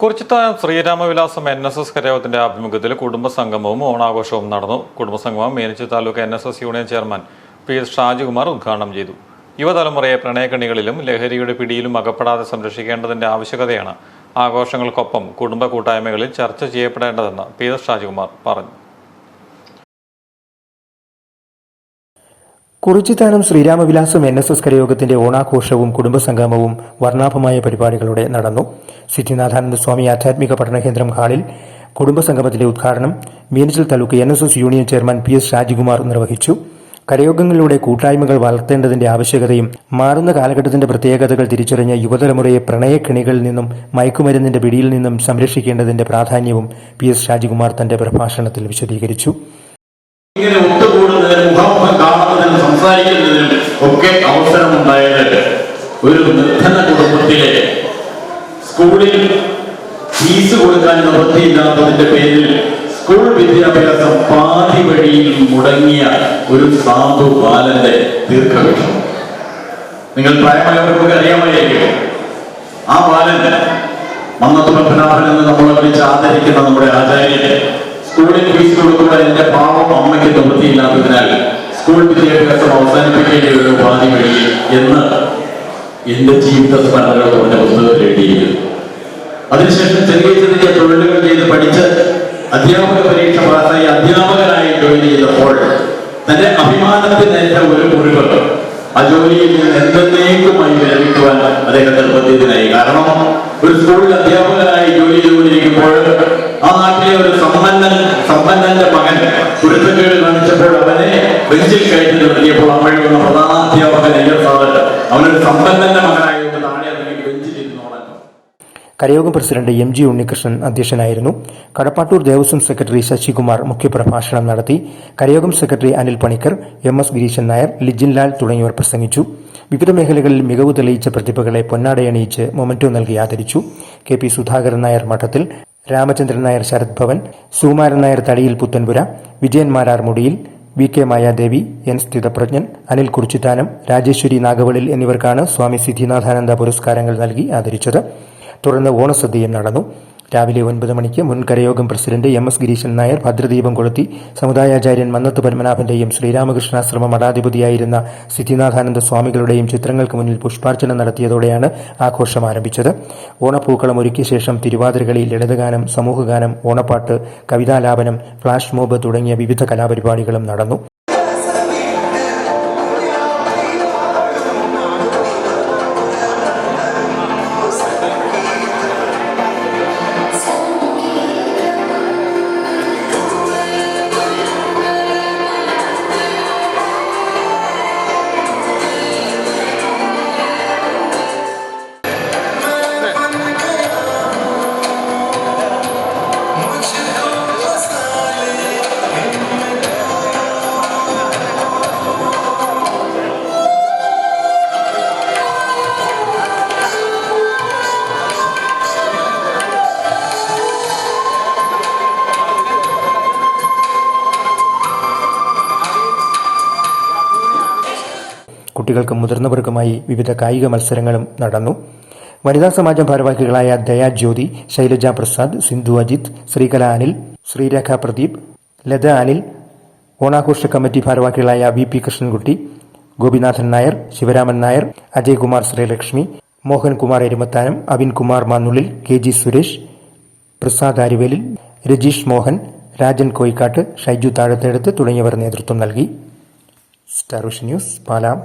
Kurichithanam Sreeramavilasam N S S കരയോഗത്തിന്റെ ആഭിമുഖ്യത്തിൽ കുടുംബസംഗമവും ഓണാഘോഷവും നടന്നു. കുടുംബസംഗമം മേനിച്ചു taluk N S S union chairman P S Shajikumar ഉദ്ഘാടനം ചെയ്തു. യുവതലമുറയെ പ്രണയക്കണികളിലും ലഹരിയുടെ പിടിയിലും അകപ്പെടാതെ സംരക്ഷിക്കേണ്ടതിന്റെ ആവശ്യകതയാണ് ആഘോഷങ്ങൾക്കൊപ്പം കുടുംബ കൂട്ടായ്മകളിൽ ചർച്ച ചെയ്യപ്പെടേണ്ടതെന്ന് പി എസ് ഷാജികുമാർ പറഞ്ഞു. Kurichithanam Sreeramavilasam N S S കരയോഗത്തിന്റെ ഓണാഘോഷവും കുടുംബസംഗമവും വർണാഭമായ പരിപാടികളോടെ നടന്നു. സിദ്ധിനാഥാനന്ദ സ്വാമി ആധ്യാത്മിക പഠന കേന്ദ്രം ഹാളിൽ കുടുംബസംഗമത്തിന്റെ ഉദ്ഘാടനം Meenachil taluk N S S union chairman P S Shajikumar നിർവഹിച്ചു. കരയോഗങ്ങളിലൂടെ കൂട്ടായ്മകൾ വളർത്തേണ്ടതിന്റെ ആവശ്യകതയും മാറുന്ന കാലഘട്ടത്തിന്റെ പ്രത്യേകതകൾ തിരിച്ചറിഞ്ഞ യുവതലമുറയെ പ്രണയക്കിണികളിൽ നിന്നും മയക്കുമരുന്നിന്റെ പിടിയിൽ നിന്നും സംരക്ഷിക്കേണ്ടതിന്റെ പ്രാധാന്യവും പി എസ് തന്റെ പ്രഭാഷണത്തിൽ വിശദീകരിച്ചു. സംസാരിക്കുന്നതിനും ഒക്കെ അവസരമുണ്ടായത് ഒരു നിർധന കുടുംബത്തിലെ സ്കൂളിൽ ഫീസ് കൊടുക്കാൻ നിവൃത്തിയില്ലാത്തതിന്റെ പേരിൽ സ്കൂൾ വിദ്യാഭ്യാസം പാതി വഴിയിൽ മുടങ്ങിയ ഒരു സാധു ബാലന്റെ ദീർഘവിഷം നിങ്ങൾ പ്രായമായവർക്ക് അറിയാമായിരിക്കും. ആ ബാലൻ മന്നത്ത് പത്മനാഭൻ എന്ന് നമ്മളെ വിളിച്ച് ആദരിക്കുന്ന നമ്മുടെ ആചാര്യന്റെ സ്കൂളിൽ ഫീസ് കൊടുക്കുമ്പോൾ എന്റെ പാവം അമ്മയ്ക്ക് നിവൃത്തിയില്ലാത്തതിനാൽ സ്കൂൾ വിദ്യാഭ്യാസം അവസാനിപ്പിക്കേണ്ടി ഒരു ഉപാധി വഴി എന്ന് എന്റെ ജീവിത സ്മരണകൾ പറഞ്ഞ പുസ്തകത്തിൽ എഴുതിയിരുന്നു അതിനുശേഷം ചെറിയ ചെറിയ തൊഴിലുകൾ ചെയ്ത് പഠിച്ച് അധ്യാപക പരീക്ഷ പാസ്സായി അധ്യാപകനായി ജോലി ചെയ്തപ്പോൾ തന്റെ അഭിമാനത്തിനേറ്റ ഒരു മുറിവ് ആ ജോലിയിൽ നിന്ന് എന്തെന്നേക്കുമായി വിരമിക്കുവാൻ അദ്ദേഹം നിർബന്ധിതനായി. കാരണം ഒരു സ്കൂളിൽ അധ്യാപകനായി ജോലി ചെയ്തുകൊണ്ടിരിക്കുമ്പോൾ ആ നാട്ടിലെ ഒരു സമ്പന്നൻ സമ്പന്നന്റെ മകൻ കുരുത്തക്കേട് ബെഞ്ചിൽ കയറ്റി നിർത്തിയപ്പോൾ അമ്മഴി വന്ന പ്രധാന അധ്യാപകൻ അയ്യർ അവനൊരു സമ്പന്നന്റെ മകനായതുകൊണ്ട് താഴെ അതിലേക്ക് ബെഞ്ചിൽ കരയോഗം പ്രസിഡന്റ് എം ജി ഉണ്ണികൃഷ്ണൻ അധ്യക്ഷനായിരുന്നു. കടപ്പാട്ടൂർ ദേവസ്വം സെക്രട്ടറി ശശികുമാർ മുഖ്യപ്രഭാഷണം നടത്തി. കരയോഗം secretary Anil Panicker M S Gireesan Nair Lijin Lal തുടങ്ങിയവർ പ്രസംഗിച്ചു. വിവിധ മേഖലകളിൽ മികവ് തെളിയിച്ച പ്രതിഭകളെ പൊന്നാടയണിയിച്ച് മൊമന്റോ നൽകി ആദരിച്ചു. കെ പി സുധാകരൻ നായർ മഠത്തിൽ രാമചന്ദ്രൻ നായർ ശരത് ഭവൻ സുകുമാരൻ നായർ തടിയിൽ പുത്തൻപുര വിജയൻ മാരാർ മുടിയിൽ V K Mayadevi N Sthithaprajnan Anil Kurichithanam Rajeswari നാഗവളിൽ എന്നിവർക്കാണ് സ്വാമി സിദ്ധിനാഥാനന്ദ പുരസ്കാരങ്ങൾ നൽകി ആദരിച്ചത്. തുടർന്ന് ഓണസദ്യയും നടന്നു. രാവിലെ ഒൻപത് മണിക്ക് മുൻ കരയോഗം president M S Gireesan Nair ഭദ്രദീപം കൊളുത്തി സമുദായാചാര്യൻ മന്നത്ത് പത്മനാഭന്റെയും ശ്രീരാമകൃഷ്ണാശ്രമ മഠാധിപതിയായിരുന്ന സിദ്ധിനാഥാനന്ദ സ്വാമികളുടെയും ചിത്രങ്ങൾക്ക് മുന്നിൽ പുഷ്പാർച്ചന നടത്തിയതോടെയാണ് ആഘോഷം ആരംഭിച്ചത്. ഓണപ്പൂക്കളം ഒരുക്കിയ ശേഷം തിരുവാതിരകളി ലളിതഗാനം സമൂഹഗാനം ഓണപ്പാട്ട് കവിതാലാപനം ഫ്ലാഷ് മോബ് തുടങ്ങിയ വിവിധ കലാപരിപാടികളും നടന്നു. കുട്ടികൾക്കും മുതിർന്നവർക്കുമായി വിവിധ കായിക മത്സരങ്ങളും നടന്നു. വനിതാ സമാജം ഭാരവാഹികളായ ദയാ ജ്യോതി ശൈലജ പ്രസാദ് സിന്ധു അജിത് ശ്രീകല അനിൽ ശ്രീരേഖ പ്രദീപ് ലത അനിൽ ഓണാഘോഷ കമ്മിറ്റി ഭാരവാഹികളായ V P Krishnankutty Gopinathan Nair Sivaraman Nair Ajaykumar Sreelakshmi Mohankumar Erumathanam Avinkumar Mannullil K G Suresh Prasad Aruvelil Rajeesh Mohan Rajan Koyikkattu Shaiju Thazhatheduthu തുടങ്ങിയവർ നേതൃത്വം നൽകി. Star news പാലാം.